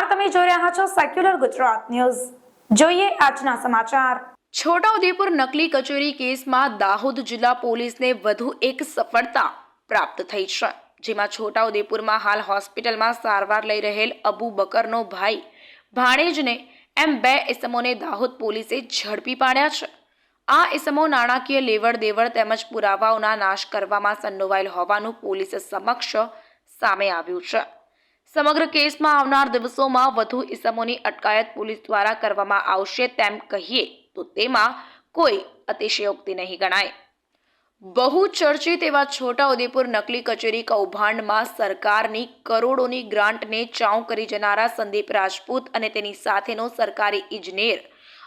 નમસ્કાર, તમે જોઈ રહ્યા છો સેક્યુલર ગુજરાત ન્યૂઝ જોઈએ આજના સમાચાર. છોટાઉદેપુર નકલી કચેરી કેસમાં દાહોદ જિલ્લા પોલીસને વધુ એક સફળતા પ્રાપ્ત થઈ છે. જેમાં છોટાઉદેપુરમાં હાલ હોસ્પિટલમાં સારવાર લઈ રહેલ અબુ બકરનો ભાઈ ભાણેજને એમ બે ઇસમોને દાહોદ પોલીસે ઝડપી પાડ્યા છે. આ એસમો નાણાકીય લેવડ દેવડ તેમજ પુરાવાઓના નાશ કરવામાં સંડોવાયેલ હોવાનું પોલીસ સમક્ષ સામે આવ્યું છે. સમગ્ર કેસમાં આવનાર દિવસોમાં વધુ ઇસમોની અટકાયત પોલીસ દ્વારા કરવામાં આવશે તેમ કહીએ તો તેમાં કોઈ અતિશયોક્તિ નહીં ગણાય. બહુ ચર્ચિત એવા છોટાઉદેપુર નકલી કચેરી કૌભાંડમાં સરકારની કરોડોની ગ્રાન્ટને ચાઉ કરી જનારા સંદીપ રાજપૂત અને તેની સાથેનો સરકારી ઇજનેર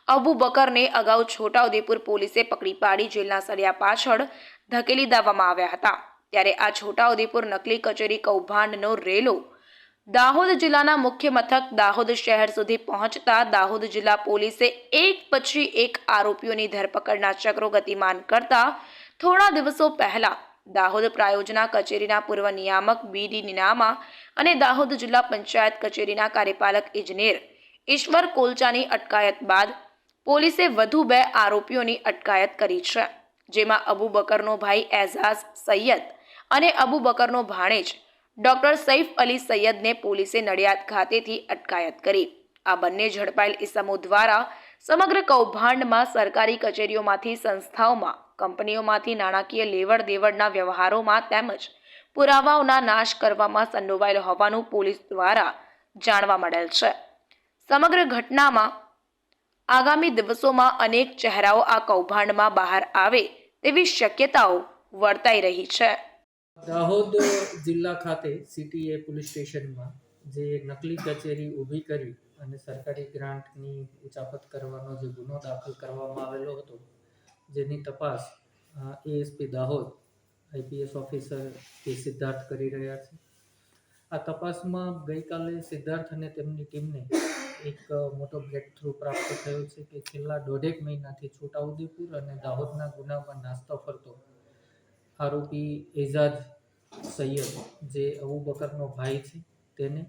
અબુ બકરને અગાઉ છોટાઉદેપુર પોલીસે પકડી પાડી જેલના સળિયા પાછળ ધકેલી દેવામાં આવ્યા હતા. ત્યારે આ છોટાઉદેપુર નકલી કચેરી કૌભાંડનો રેલો દાહોદ જિલ્લાના મુખ્ય મથક દાહોદ શહેર સુધી પહોંચતા દાહોદ જિલ્લા પોલીસે એક પછી એક આરોપીઓની ધરપકડના ચક્રો ગતિમાન કરતા થોડા દિવસો પહેલા દાહોદ પ્રાયોજના કચેરીના પૂર્વ નિયામક બીડી નિનામા અને દાહોદ જિલ્લા પંચાયત કચેરીના કાર્યપાલક ઇજનેર ઈશ્વર કોલચાની અટકાયત બાદ પોલીસે વધુ બે આરોપીઓની અટકાયત કરી છે, જેમાં અબુ બકરનો ભાઈ એઝાઝ સૈયદ અને અબુ બકરનો ભાણેજ ડોક્ટર સૈફ અલી સૈયદને પોલીસે નડિયાદ ખાતેથી અટકાયત કરી. આ બંને ઝડપાયેલ ઇસમો દ્વારા સમગ્ર કૌભાંડમાં સરકારી કચેરીઓમાંથી સંસ્થાઓમાં, કંપનીઓમાંથી નાણાકીય લેવડ દેવડના વ્યવહારોમાં તેમજ પુરાવાઓના નાશ કરવામાં સંડોવાયેલ હોવાનું પોલીસ દ્વારા જાણવા મળેલ છે. સમગ્ર ઘટનામાં આગામી દિવસોમાં અનેક ચહેરાઓ આ કૌભાંડમાં બહાર આવે તેવી શક્યતાઓ વર્તાઈ રહી છે. દાહોદ જિલ્લા ખાતે સીટીએ પોલીસ સ્ટેશનમાં જે નકલી કચેરી ઊભી કરી અને સરકારી ગ્રાન્ટની ઉચાપત કરવાનો જે ગુનો દાખલ કરવામાં આવેલો હતો, જેની તપાસ એએસપી દાહોદ આઈપીએસ ઓફિસર કે સિદ્ધાર્થ કરી રહ્યા છે. આ તપાસમાં ગઈકાલે સિદ્ધાર્થ અને તેમની ટીમને એક મોટો બ્રેક થ્રુ પ્રાપ્ત થયો છે કે છેલ્લા દોઢેક મહિનાથી છોટાઉદેપુર અને દાહોદના ગુનામાં નાસ્તો ફરતો આરોપી એઝાજ સૈયદ, જે અબુ બકરનો ભાઈ છે તેને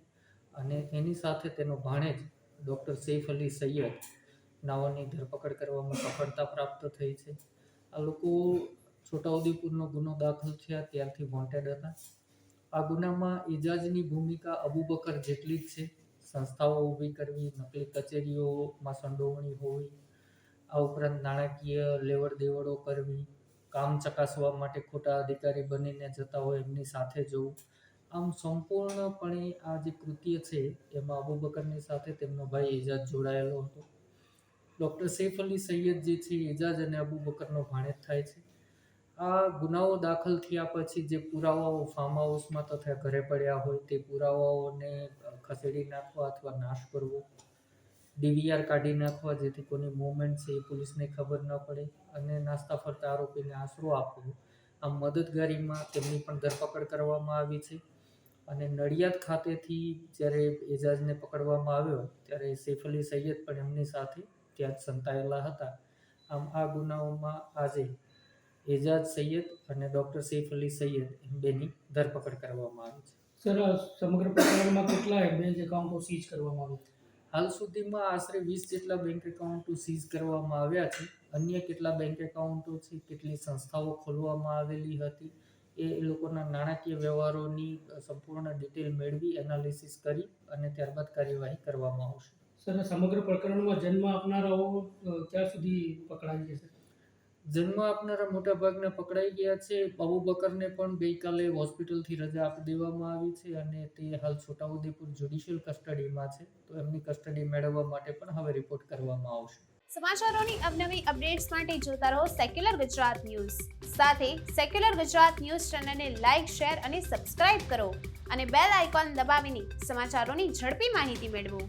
અને એની સાથે તેનો ભાણેજ ડૉક્ટર સૈફ અલી સૈયદ નાઓની ધરપકડ કરવામાં સફળતા પ્રાપ્ત થઈ છે. આ લોકો છોટાઉદેપુરનો ગુનો દાખલ થયા, ત્યારથી વોન્ટેડ હતા. આ ગુનામાં એજાજની ભૂમિકા અબુ બકર જેટલી જ છે. સંસ્થાઓ ઊભી કરવી, નકલી કચેરીઓમાં સંડોવણી હોવી આ ઉપરાંત નાણાકીય લેવડ દેવડો કરવી કામ ચકાસવા માટે ખોટા અધિકારી બનીને જતા હોય એમની સાથે જવું. આમ સંપૂર્ણપણે આ જે કૃત્ય છે, એમાં અબુ બકરની સાથે તેમનો ભાઈ એજાજ જોડાયેલો હતો. ડૉક્ટર સૈફ અલી સૈયદ જે છે એજાજ અને અબુ બકરનો ભાણેજ થાય છે. આ ગુનાઓ દાખલ થયા પછી જે પુરાવાઓ ફાર્મ હાઉસમાં તથા ઘરે પડ્યા હોય, તે પુરાવાઓને ખસેડી નાખવા અથવા નાશ કરવો. ડીવીઆર કાઢી નાખવા જેથી કોની મૂવમેન્ટ છે એ પોલીસને ખબર ન પડે અને નાસ્તા ફરતા આરોપીને આશરો આપવો. આમ મદદગારીમાં તેમની પણ ધરપકડ કરવામાં આવી છે. અને નડિયાદ ખાતેથી જ્યારે એજાજને પકડવામાં આવ્યો, ત્યારે સૈફ અલી સૈયદ પણ એમની સાથે ત્યાં જ સંતાયેલા હતા. આમ આ ગુનાઓમાં આજે એજાજ સૈયદ અને ડૉક્ટર સૈફ અલી સૈયદ એમ બેની ધરપકડ કરવામાં આવી છે. સર, સમગ્ર પ્રકરણમાં કેટલા બેંક એકાઉન્ટો સીઝ કરવામાં આવ્યા હાલ સુધીમાં આશરે વીસ જેટલા બેંક એકાઉન્ટો સીઝ કરવામાં આવ્યા છે. અન્ય કેટલા બેંક એકાઉન્ટો છે, કેટલી સંસ્થાઓ ખોલવામાં આવેલી હતી, એ લોકોના નાણાકીય વ્યવહારોની સંપૂર્ણ ડિટેલ મેળવી એનાલિસિસ કરી અને ત્યારબાદ કાર્યવાહી કરવામાં આવશે. સર, સમગ્ર પ્રકરણમાં જન્મ આપનારાઓ ક્યાં સુધી પકડાઈ જશે? જન્મ આપનારા મોટા ભાગના પકડાઈ ગયા છે. અબુ બકરને પણ ગઈકાલે હોસ્પિટલથી રજા આપી દેવામાં આવી છે અને તે હાલ છોટાઉદેપુર જ્યુડિશિયલ કસ્ટડીમાં છે. તો એમની કસ્ટડી મેળવવા માટે પણ હવે રિપોર્ટ કરવામાં આવશે. સમાચારોની અવનવી અપડેટ્સ માટે જોતા રહો સેક્યુલર ગુજરાત ન્યૂઝ. સાથે સેક્યુલર ગુજરાત ન્યૂઝ ચેનલને લાઇક શેર અને સબસ્ક્રાઇબ કરો અને બેલ આઇકોન દબાવીને સમાચારોની ઝડપી માહિતી મેળવો.